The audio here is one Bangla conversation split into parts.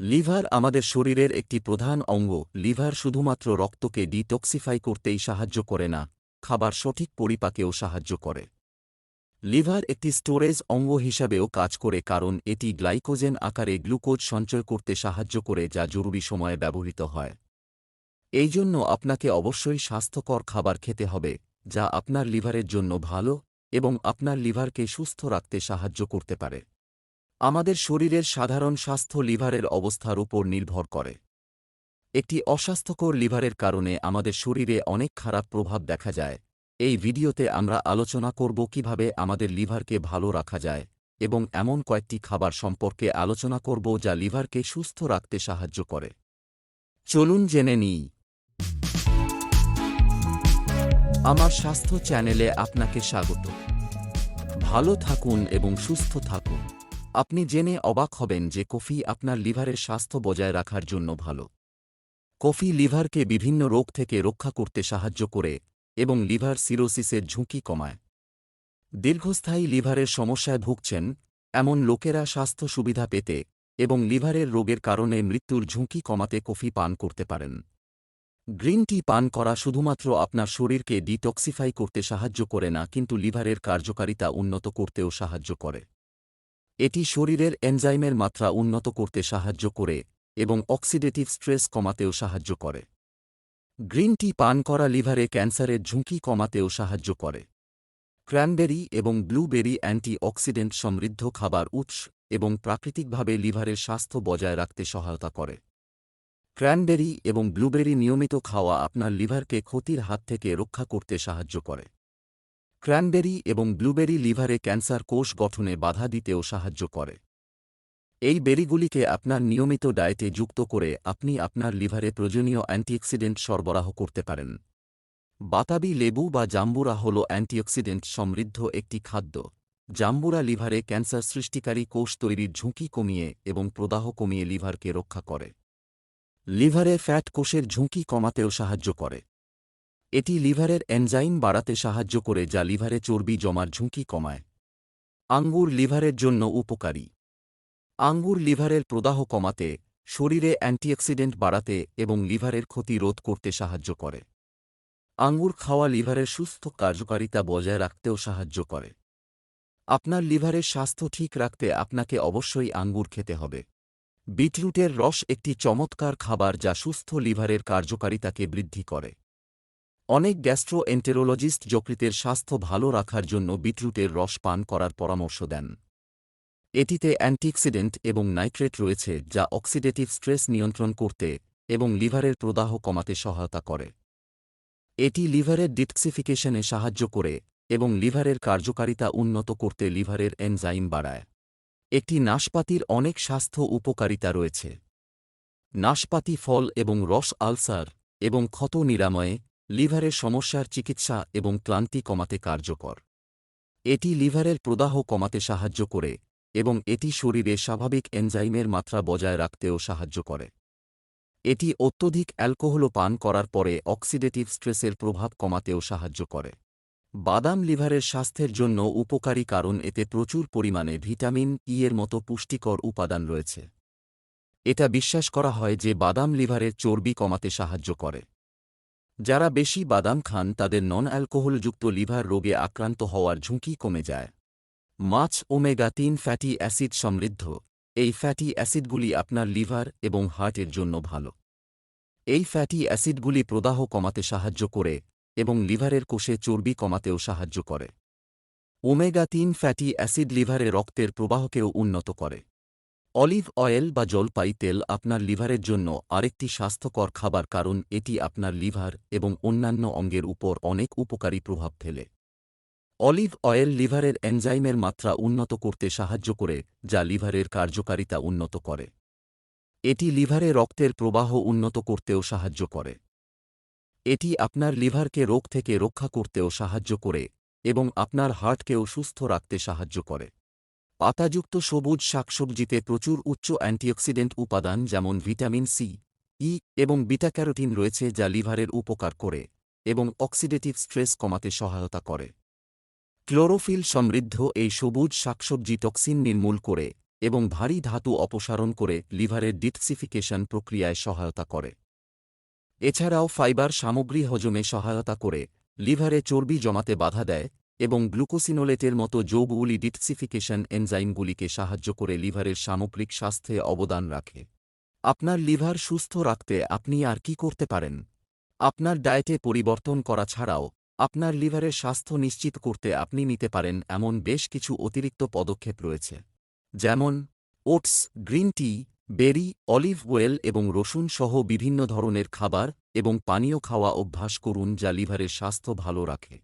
লিভার আমাদের শরীরের একটি প্রধান অঙ্গ। লিভার শুধুমাত্র রক্তকে ডিটক্সিফাই করতেই সাহায্য করে না, খাবার সঠিক পরিপাকেও সাহায্য করে। লিভার একটি স্টোরেজ অঙ্গ হিসাবেও কাজ করে কারণ এটি গ্লাইকোজেন আকারে গ্লুকোজ সঞ্চয় করতে সাহায্য করে যা জরুরি সময়ে ব্যবহৃত হয়। এই জন্য আপনাকে অবশ্যই স্বাস্থ্যকর খাবার খেতে হবে, যা আপনার লিভারের জন্য ভালো এবং আপনার লিভারকে সুস্থ রাখতে সাহায্য করতে পারে। আমাদের শরীরের সাধারণ স্বাস্থ্য লিভারের অবস্থার উপর নির্ভর করে। একটি অস্বাস্থ্যকর লিভারের কারণে আমাদের শরীরে অনেক খারাপ প্রভাব দেখা যায়। এই ভিডিওতে আমরা আলোচনা করব কীভাবে আমাদের লিভারকে ভালো রাখা যায় এবং এমন কয়েকটি খাবার সম্পর্কে আলোচনা করব যা লিভারকে সুস্থ রাখতে সাহায্য করে। চলুন জেনে নিই। আমার স্বাস্থ্য চ্যানেলে আপনাকে স্বাগত। ভালো থাকুন এবং সুস্থ থাকুন। আপনি জেনে অবাক হবেন যে কফি আপনার লিভারের স্বাস্থ্য বজায় রাখার জন্য ভালো। কফি লিভারকে বিভিন্ন রোগ থেকে রক্ষা করতে সাহায্য করে এবং লিভার সিরোসিসের ঝুঁকি কমায়। দীর্ঘস্থায়ী লিভারের সমস্যায় ভুগছেন এমন লোকেরা স্বাস্থ্য সুবিধা পেতে এবং লিভারের রোগের কারণে মৃত্যুর ঝুঁকি কমাতে কফি পান করতে পারেন। গ্রিন টি পান করা শুধুমাত্র আপনার শরীরকে ডিটক্সিফাই করতে সাহায্য করে না, কিন্তু লিভারের কার্যকারিতা উন্নত করতেও সাহায্য করে। এটি শরীরের এনজাইমের মাত্রা উন্নত করতে সাহায্য করে এবং অক্সিডেটিভ স্ট্রেস কমাতেও সাহায্য করে। গ্রিন টি পান করা লিভারে ক্যান্সারের ঝুঁকি কমাতেও সাহায্য করে। ক্র্যানবেরি এবং ব্লুবেরি অ্যান্টি অক্সিডেন্ট সমৃদ্ধ খাবার উৎস এবং প্রাকৃতিকভাবে লিভারের স্বাস্থ্য বজায় রাখতে সহায়তা করে। ক্র্যানবেরি এবং ব্লুবেরি নিয়মিত খাওয়া আপনার লিভারকে ক্ষতির হাত থেকে রক্ষা করতে সাহায্য করে। ক্র্যানবেরি এবং ব্লুবেরি লিভারে ক্যান্সার কোষ গঠনে বাধা দিতেও সাহায্য করে। এই বেরিগুলিকে আপনার নিয়মিত ডায়েটে যুক্ত করে আপনি আপনার লিভারে প্রয়োজনীয় অ্যান্টিঅক্সিডেন্ট সরবরাহ করতে পারেন। বাতাবি লেবু বা জাম্বুরা হল অ্যান্টিঅক্সিডেন্ট সমৃদ্ধ একটি খাদ্য। জাম্বুরা লিভারে ক্যান্সার সৃষ্টিকারী কোষ তৈরির ঝুঁকি কমিয়ে এবং প্রদাহ কমিয়ে লিভারকে রক্ষা করে। লিভারে ফ্যাট কোষের ঝুঁকি কমাতেও সাহায্য করে। এটি লিভারের এনজাইম বাড়াতে সাহায্য করে যা লিভারে চর্বি জমার ঝুঁকি কমায়। আঙ্গুর লিভারের জন্য উপকারী। আঙ্গুর লিভারের প্রদাহ কমাতে, শরীরে অ্যান্টিঅক্সিডেন্ট বাড়াতে এবং লিভারের ক্ষতি রোধ করতে সাহায্য করে। আঙ্গুর খাওয়া লিভারের সুস্থ কার্যকারিতা বজায় রাখতেও সাহায্য করে। আপনার লিভারের স্বাস্থ্য ঠিক রাখতে আপনাকে অবশ্যই আঙ্গুর খেতে হবে। বিটরুটের রস একটি চমৎকার খাবার যা সুস্থ লিভারের কার্যকারিতাকে বৃদ্ধি করে। অনেক গ্যাস্ট্রোএন্টেরোলজিস্ট যকৃতের স্বাস্থ্য ভালো রাখার জন্য বিটরুটের রস পান করার পরামর্শ দেন। এটিতে অ্যান্টিঅক্সিডেন্ট এবং নাইট্রেট রয়েছে, যা অক্সিডেটিভ স্ট্রেস নিয়ন্ত্রণ করতে এবং লিভারের প্রদাহ কমাতে সহায়তা করে। এটি লিভারের ডিটক্সিফিকেশনে সাহায্য করে এবং লিভারের কার্যকারিতা উন্নত করতে লিভারের এনজাইম বাড়ায়। একটি নাশপাতির অনেক স্বাস্থ্য উপকারিতা রয়েছে। নাশপাতি ফল এবং রস আলসার এবং ক্ষত নিরাময়ে লিভারের সমস্যার চিকিৎসা এবং ক্লান্তি কমাতে কার্যকর। এটি লিভারের প্রদাহ কমাতে সাহায্য করে এবং এটি শরীরে স্বাভাবিক এনজাইমের মাত্রা বজায় রাখতেও সাহায্য করে। এটি অত্যধিক অ্যালকোহল পান করার পরে অক্সিডেটিভ স্ট্রেসের প্রভাব কমাতেও সাহায্য করে। বাদাম লিভারের স্বাস্থ্যের জন্য উপকারী কারণ, এতে প্রচুর পরিমাণে ভিটামিন ই এর মতো পুষ্টিকর উপাদান রয়েছে। এটা বিশ্বাস করা হয় যে বাদাম লিভারের চর্বি কমাতে সাহায্য করে। যারা বেশি বাদাম খান তাদের নন অ্যালকোহলযুক্ত লিভার রোগে আক্রান্ত হওয়ার ঝুঁকি কমে যায়। মাছ ওমেগা তিন ফ্যাটি অ্যাসিড সমৃদ্ধ। এই ফ্যাটি অ্যাসিডগুলি আপনার লিভার এবং হার্টের জন্য ভালো। এই ফ্যাটি অ্যাসিডগুলি প্রদাহ কমাতে সাহায্য করে এবং লিভারের কোষে চর্বি কমাতেও সাহায্য করে। ওমেগা তিন ফ্যাটি অ্যাসিড লিভারে রক্তের প্রবাহকেও উন্নত করে। অলিভ অয়েল বা জলপাই তেল আপনার লিভারের জন্য আরেকটি স্বাস্থ্যকর খাবার কারণ এটি আপনার লিভার এবং অন্যান্য অঙ্গের উপর অনেক উপকারী প্রভাব ফেলে। অলিভ অয়েল লিভারের এনজাইমের মাত্রা উন্নত করতে সাহায্য করে, যা লিভারের কার্যকারিতা উন্নত করে। এটি লিভারে রক্তের প্রবাহ উন্নত করতেও সাহায্য করে। এটি আপনার লিভারকে রোগ থেকে রক্ষা করতেও সাহায্য করে এবং আপনার হার্টকেও সুস্থ রাখতে সাহায্য করে। পাতাযুক্ত সবুজ শাকসবজিতে প্রচুর উচ্চ অ্যান্টিঅক্সিডেন্ট উপাদান যেমন ভিটামিন সি, ই এবং বিটাক্যারোটিন রয়েছে যা লিভারের উপকার করে এবং অক্সিডেটিভ স্ট্রেস কমাতে সহায়তা করে। ক্লোরোফিল সমৃদ্ধ এই সবুজ শাকসবজি টক্সিন নির্মূল করে এবং ভারী ধাতু অপসারণ করে লিভারের ডিটক্সিফিকেশন প্রক্রিয়ায় সহায়তা করে। এছাড়াও ফাইবার সামগ্রী হজমে সহায়তা করে, লিভারে চর্বি জমাতে বাধা দেয় এবং গ্লুকোসিনোলেটের মতো যৌগগুলি ডিটক্সিফিকেশন এনজাইমগুলিকে সাহায্য করে লিভারের সামগ্রিক স্বাস্থ্যে অবদান রাখে। আপনার লিভার সুস্থ রাখতে আপনি আর কি করতে পারেন? আপনার ডায়েটে পরিবর্তন করা ছাড়াও, আপনার লিভারের স্বাস্থ্য নিশ্চিত করতে আপনি নিতে পারেন এমন বেশ কিছু অতিরিক্ত পদক্ষেপ রয়েছে। যেমন, oats, green tea, berry, olive oil এবং রসুন সহ বিভিন্ন ধরনের খাবার এবং পানীয় খাওয়া অভ্যাস করুন যা লিভারের স্বাস্থ্য ভালো রাখে।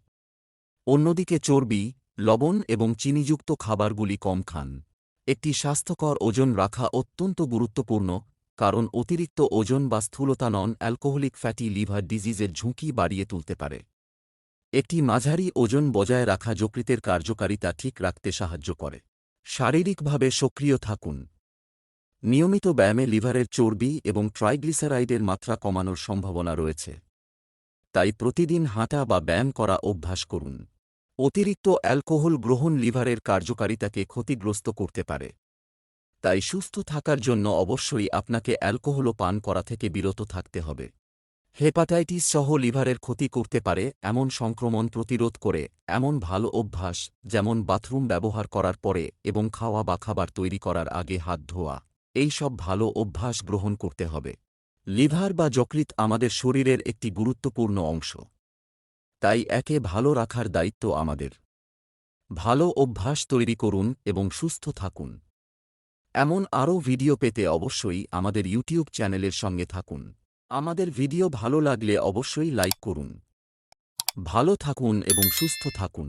অন্যদিকে চর্বি, লবণ এবং চিনিযুক্ত খাবারগুলি কম খান। একটি স্বাস্থ্যকর ওজন রাখা অত্যন্ত গুরুত্বপূর্ণ, কারণ অতিরিক্ত ওজন বা স্থূলতা নন অ্যালকোহলিক ফ্যাটি লিভার ডিজিজের ঝুঁকি বাড়িয়ে তুলতে পারে। একটি মাঝারি ওজন বজায় রাখা যকৃতের কার্যকারিতা ঠিক রাখতে সাহায্য করে। শারীরিকভাবে সক্রিয় থাকুন। নিয়মিত ব্যায়ামে লিভারের চর্বি এবং ট্রাইগ্লিসারাইডের মাত্রা কমানোর সম্ভাবনা রয়েছে। তাই প্রতিদিন হাঁটা বা ব্যায়াম করা অভ্যাস করুন। অতিরিক্ত অ্যালকোহল গ্রহণ লিভারের কার্যকারিতাকে ক্ষতিগ্রস্ত করতে পারে। তাই সুস্থ থাকার জন্য অবশ্যই আপনাকে অ্যালকোহলও পান করা থেকে বিরত থাকতে হবে। হেপাটাইটিস সহ লিভারের ক্ষতি করতে পারে এমন সংক্রমণ প্রতিরোধ করে এমন ভালো অভ্যাস যেমন বাথরুম ব্যবহার করার পরে এবং খাওয়া বা খাবার তৈরি করার আগে হাত ধোয়া, এই সব ভালো অভ্যাস গ্রহণ করতে হবে। লিভার বা যকৃত আমাদের শরীরের একটি গুরুত্বপূর্ণ অংশ। তাই একে ভালো রাখার দায়িত্ব আমাদের। ভালো অভ্যাস তৈরি করুন এবং সুস্থ থাকুন। এমন আরও ভিডিও পেতে অবশ্যই আমাদের ইউটিউব চ্যানেলের সঙ্গে থাকুন। আমাদের ভিডিও ভালো লাগলে অবশ্যই লাইক করুন। ভালো থাকুন এবং সুস্থ থাকুন।